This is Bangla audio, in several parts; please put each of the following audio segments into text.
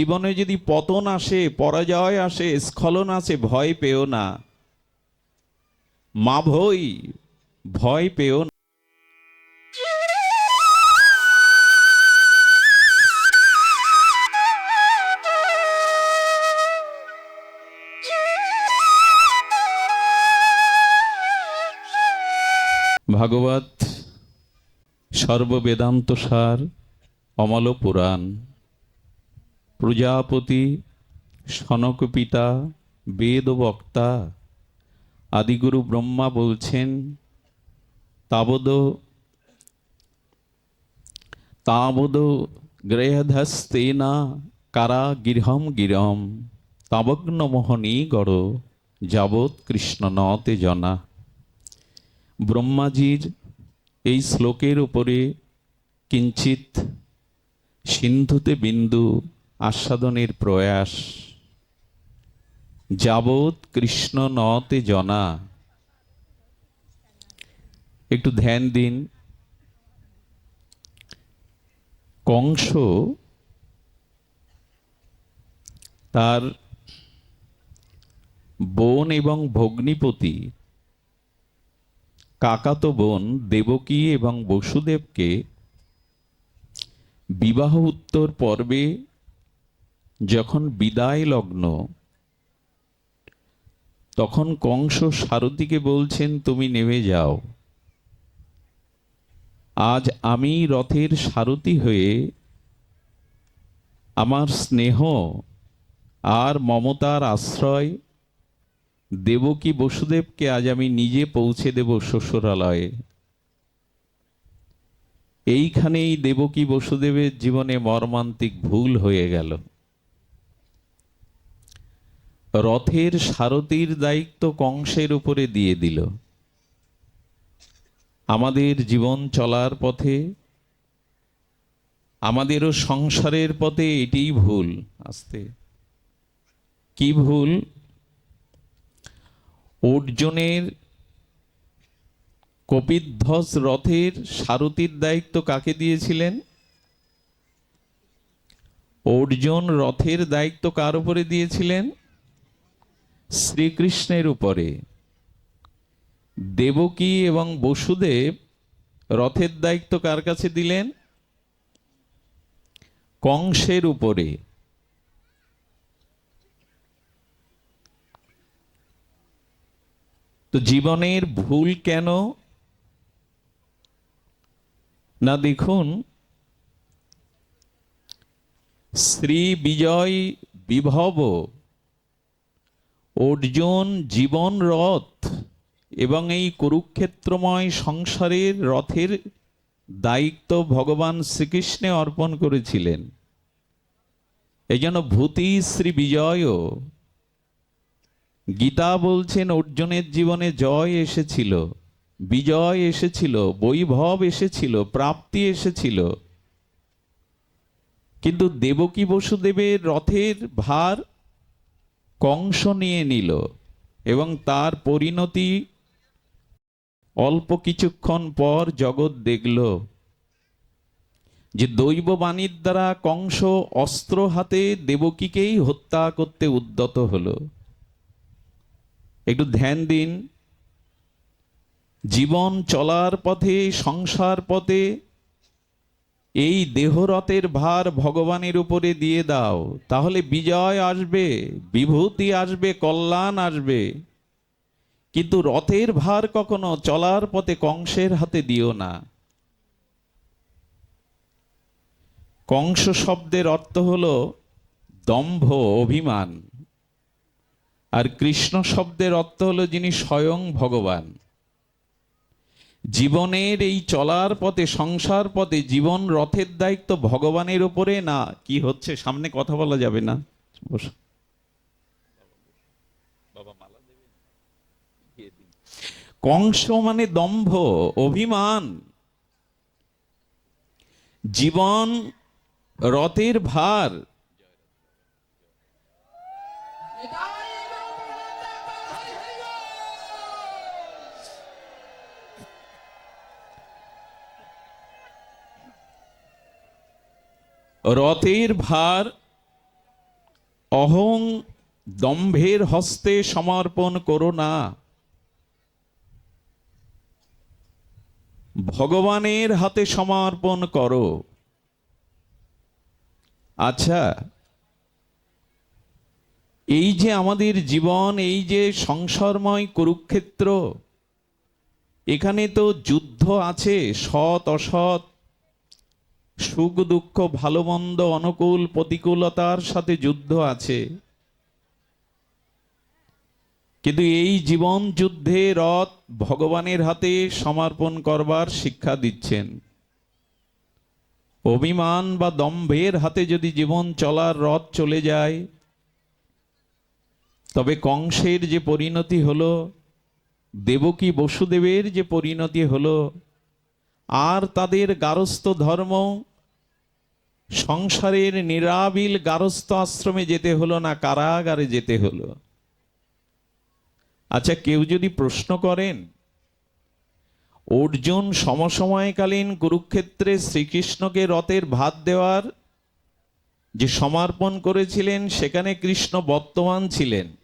জীবনে যদি পতন আসে, পরাজয় আসে, স্খলন আসে, ভয় পেও না। মা ভই, ভয় পেও না। ভাগবত সর্ববেদান্ত সার অমল পুরাণ। প্রজাপতি, সনক পিতা, বেদ বক্তা আদিগুরু ব্রহ্মা বলছেন, তাবদ তাবদ গ্রেহধস্তেনা কারা গৃহম গিরম, তাবগ্ন মোহনী গড়, যাবৎ কৃষ্ণ নতে জনা। ব্রহ্মাজির এই শ্লোকের উপরে কিঞ্চিত সিন্ধুতে বিন্দু আস্বাদনের প্রয়াস। যাবৎ কৃষ্ণ নতে জনা। একটু ধ্যান দিন। কংস তার বোন এবং ভগ্নিপতি, কাকাতো বোন দেবকী এবং বসুদেবকে বিবাহ উত্তর পর্বে যখন বিদায় লগ্ন, তখন কংস সারথীকে বলছেন, তুমি নেমে যাও। আজ আমি রথের সারথি হয়ে আমার স্নেহ আর মমতার আশ্রয় দেবকী বসুদেবকে? আজ আমি নিজে পৌঁছে দেব শ্বশুরালয়ে। এইখানেই দেবকী বসুদেবের জীবনে মর্মান্তিক ভুল হয়ে গেল। রথের সারথীর দায়িত্ব কংসের উপরে দিয়ে দিল। আমাদের জীবন চলার পথে, আমাদেরও সংসারের পথে এটিই ভুল আসতে। কি ভুল? অর্জুনের কপিধ্বস রথের সারথীর দায়িত্ব কাকে দিয়েছিলেন? অর্জুন রথের দায়িত্ব কার উপরে দিয়েছিলেন? শ্রীকৃষ্ণের উপরে। দেবকী এবং বসুদেব রথের দায়িত্ব কার কাছে দিলেন? কংসের উপরে। তো জীবনের ভুল কেন? না দেখুন, শ্রী বিজয় বিভব অর্জুন জীবন রথ এবং এই কুরুক্ষেত্রময় সংসারের রথের দায়িত্ব ভগবান শ্রীকৃষ্ণে অর্পণ করেছিলেন। এই জন্য ভূতি শ্রী বিজয়ও। গীতা বলছেন, অর্জুনের জীবনে জয় এসেছিল, বিজয় এসেছিল, বৈভব এসেছিল, প্রাপ্তি এসেছিল। কিন্তু দেবকী বসুদেবের রথের ভার কংস নিয়ে নিল এবং তার পরিণতি অল্প কিছুক্ষণ পর জগৎ দেখল যে দৈব বাণীর দ্বারা কংস অস্ত্র হাতে দেবকীকেই হত্যা করতে উদ্যত হলো। একটু ধ্যান দিন। জীবন চলার পথে, সংসার পথে এই দেহরথের ভার ভগবানের উপরে দিয়ে দাও, তাহলে বিজয় আসবে, বিভূতি আসবে, কল্যাণ আসবে। কিন্তু রথের ভার কখনো চলার পথে কংসের হাতে দিও না। কংস শব্দের অর্থ হল দম্ভ অভিমান। আর কৃষ্ণ শব্দের অর্থ হল যিনি স্বয়ং ভগবান। জীবনের এই চলার পথে, সংসার পথে, জীবন রথের দায়িত্ব ভগবানের উপরে না? কি হচ্ছে? সামনে কথা বলা যাবে না। কংস মানে দম্ভ, অভিমান। জীবন রথের ভার। রথের ভার অহং দম্ভের হস্তে সমর্পণ করো না। ভগবানের হাতে সমর্পণ করো। আচ্ছা এই যে আমাদের জীবন, এই যে সংসারময় কুরুক্ষেত্র, এখানে তো যুদ্ধ আছে, সৎ, অসৎ সুখ, দুঃখ, ভালো, মন্দ, অনুকূল, প্রতিকূলতার সাথে যুদ্ধ আছে। কিন্তু এই জীবন যুদ্ধে রথ ভগবানের হাতে সমর্পণ করবার শিক্ষা দিচ্ছেন। অভিমান বা দম্ভের হাতে যদি জীবন চলার রথ চলে যায়, তবে কংসের যে পরিণতি হলো, দেবকী বসুদেবের যে পরিণতি হলো আর তাদের গারস্থ ধর্ম, সংসারের নিরাবিল গারস্থ আশ্রমে যেতে হলো না, কারাগারে যেতে হলো। আচ্ছা কেউ যদি প্রশ্ন করেন, অর্জুন সমসময়কালীন কুরুক্ষেত্রে শ্রীকৃষ্ণকে রথের ভাত দেওয়ার যে সমর্পণ করেছিলেন, সেখানে কৃষ্ণ বর্তমান ছিলেন।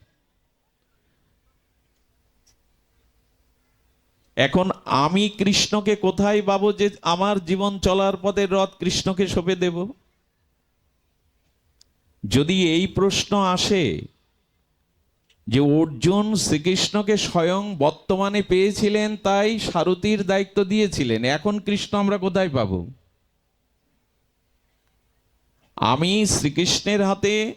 এখন আমি কৃষ্ণকে কোথায় পাবো যে আমার জীবন চলার পথে রথ কৃষ্ণকে সঁপে দেব? যদি এই প্রশ্ন আসে যে অর্জুন শ্রীকৃষ্ণকে স্বয়ং বর্তমানে পেয়েছিলেন, তাই সারথীর দায়িত্ব দিয়েছিলেন, এখন কৃষ্ণ আমরা কোথায় পাব? আমি শ্রীকৃষ্ণের হাতে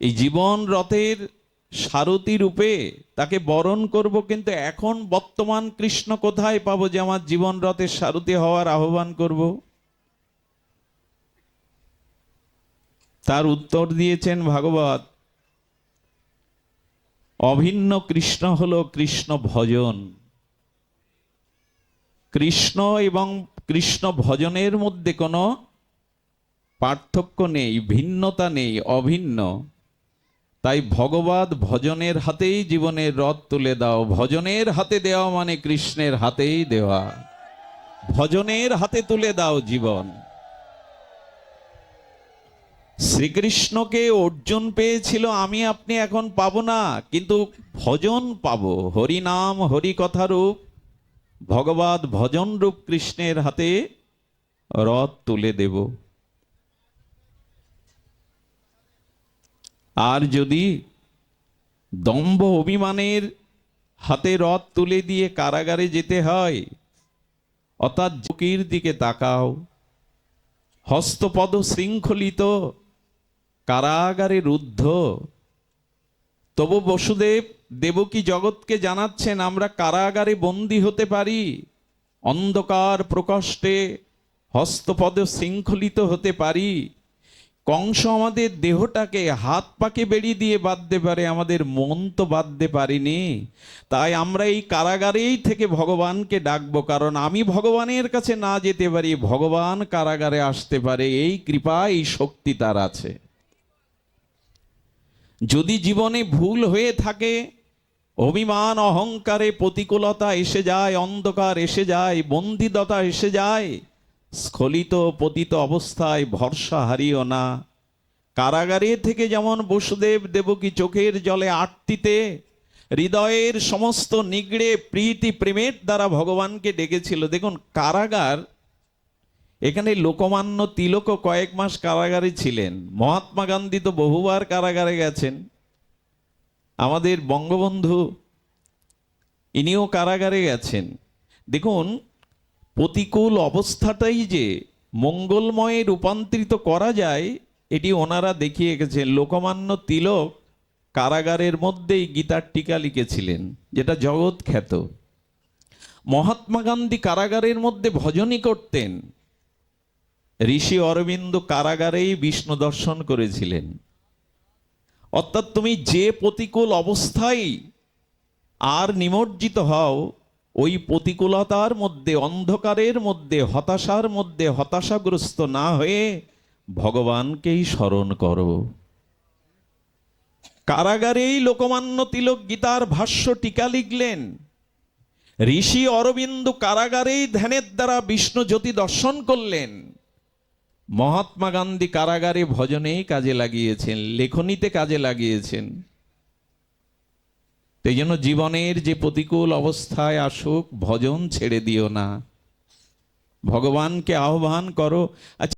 এই জীবন রথের সারথী রূপে তাকে বরণ করব, কিন্তু এখন বর্তমান কৃষ্ণ কোথায় পাবো যে আমার জীবন রথের সারথী হওয়ার আহ্বান করব? তার উত্তর দিয়েছেন ভাগবত, অভিন্ন কৃষ্ণ হল কৃষ্ণ ভজন। কৃষ্ণ এবং কৃষ্ণ ভজনের মধ্যে কোনো পার্থক্য নেই, ভিন্নতা নেই, অভিন্ন। তাই ভগবত ভজনের হাতেই জীবনের রথ তুলে দাও। ভজনের হাতে দেওয়া মানে কৃষ্ণের হাতেই দেওয়া। ভজনের হাতে তুলে দাও জীবন। শ্রীকৃষ্ণকে অর্জুন পেয়েছিল, আমি আপনি এখন পাবো না, কিন্তু ভজন পাবো। হরি নাম, হরি কথা রূপ ভগবত ভজন রূপ কৃষ্ণের হাতে রথ তুলে দেব। আর যদি দম্ভ অভিমানের হাতে রথ তুলে দিয়ে কারাগারে যেতে হয়, অর্থাৎ ঝুঁকির দিকে তাকাও, হস্তপদ শৃঙ্খলিত, কারাগারে রুদ্ধ, তবু বসুদেব দেবকী জগৎকে জানাচ্ছেন, আমরা কারাগারে বন্দী হতে পারি, অন্ধকার প্রকষ্টে হস্তপদ শৃঙ্খলিত হতে পারি। কংস আমাদের দেহটাকে হাত পাকে বেড়ি দিয়ে বাঁধতে পারে, আমাদের মন তো বাঁধতে পারিনি। তাই আমরা এই কারাগারেই থেকে ভগবানকে ডাকবো, কারণ আমি ভগবানের কাছে না যেতে পারি, ভগবান কারাগারে আসতে পারে, এই কৃপা, এই শক্তি তার আছে। যদি জীবনে ভুল হয়ে থাকে, অভিমান, অহংকারে প্রতিকূলতা এসে যায়, অন্ধকার এসে যায়, বন্দিদতা এসে যায় স্খলিত পতিত অবস্থায় ভরসা হারিও না। কারাগারে থেকে যেমন বসুদেব দেবকী চোখের জলে আটতিতে হৃদয়ের সমস্ত নিগড়ে প্রীতি প্রেমের দ্বারা ভগবানকে ডেকেছিল। দেখুন, কারাগার, এখানে লোকমান্য তিলকও কয়েক মাস কারাগারে ছিলেন। মহাত্মা গান্ধী তো বহুবার কারাগারে গেছেন। আমাদের বঙ্গবন্ধু, ইনিও কারাগারে গেছেন। দেখুন প্রতিকূল অবস্থাটাই যে মঙ্গলময়ে রূপান্তরিত করা যায়, এটি ওনারা দেখিয়ে গেছেন। লোকমান্য তিলক কারাগারের মধ্যেই গীতার টিকা লিখেছিলেন, যেটা জগৎ খ্যাত। মহাত্মা গান্ধী কারাগারের মধ্যে ভজনই করতেন। ঋষি অরবিন্দ কারাগারেই বিষ্ণু দর্শন করেছিলেন। অর্থাৎ তুমি যে প্রতিকূল অবস্থায় আর নিমজ্জিত হও ওই প্রতিকূলতার মধ্যে, অন্ধকারের মধ্যে, হতাশার মধ্যে হতাশাগ্রস্ত না হয়ে ভগবানকেই স্মরণ করো। কারাগারেই লোকমান্য তিলক গীতার ভাষ্য টিকা লিখলেন। ঋষি অরবিন্দ কারাগারেই ধ্যানের দ্বারা বিষ্ণু জ্যোতি দর্শন করলেন। মহাত্মা গান্ধী কারাগারে ভজনেই কাজে লাগিয়েছেন, লেখনীতে কাজে লাগিয়েছেন। এই জন্য জীবনের যে প্রতিকূল অবস্থায় আসুক, ভজন ছেড়ে দিও না। ভগবানকে আহ্বান করো। আচ্ছা